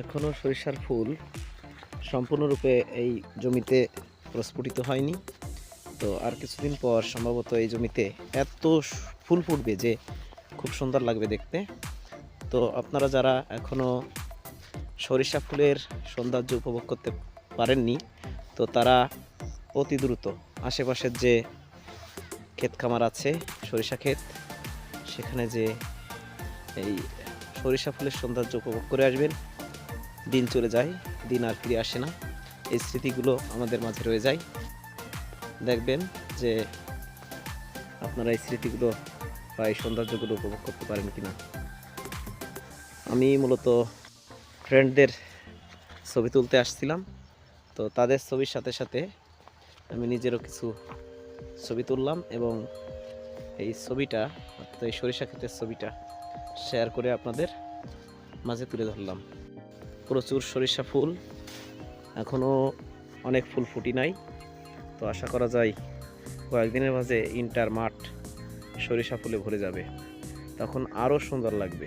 এখনও সরিষার ফুল সম্পূর্ণরূপে এই জমিতে প্রস্ফুটিত হয়নি। তো আর কিছুদিন পর সম্ভবত এই জমিতে এত ফুল ফুটবে যে খুব সুন্দর লাগবে দেখতে। তো আপনারা যারা এখনও সরিষা ফুলের সৌন্দর্য উপভোগ করতে পারেননি, তো তারা অতি দ্রুত আশেপাশের যে ক্ষেত খামার আছে, সরিষা ক্ষেত, সেখানে যে এই সরিষা ফুলের সৌন্দর্য উপভোগ করে আসবেন। দিন চলে যায়, দিন আর ফিরে আসে না। এই স্মৃতিগুলো আমাদের মাঝে রয়ে যায়। দেখবেন যে আপনারা এই স্মৃতিগুলো বা এই সৌন্দর্যগুলো উপভোগ করতে পারেন কিনা। আমি মূলত ফ্রেন্ডদের ছবি তুলতে আসছিলাম। তো তাদের ছবির সাথে সাথে আমি নিজেরও কিছু ছবি তুললাম এবং এই ছবিটা, অর্থাৎ এই সরিষা ক্ষেতের ছবিটা শেয়ার করে আপনাদের মাঝে তুলে ধরলাম। প্রচুর সরিষা ফুল। এখনও অনেক ফুল ফুটি নাই। তো আশা করা যায় কয়েকদিনের মাঝে ইন্টার মাঠ সরিষা ফুলে ভরে যাবে। তখন আরও সুন্দর লাগবে।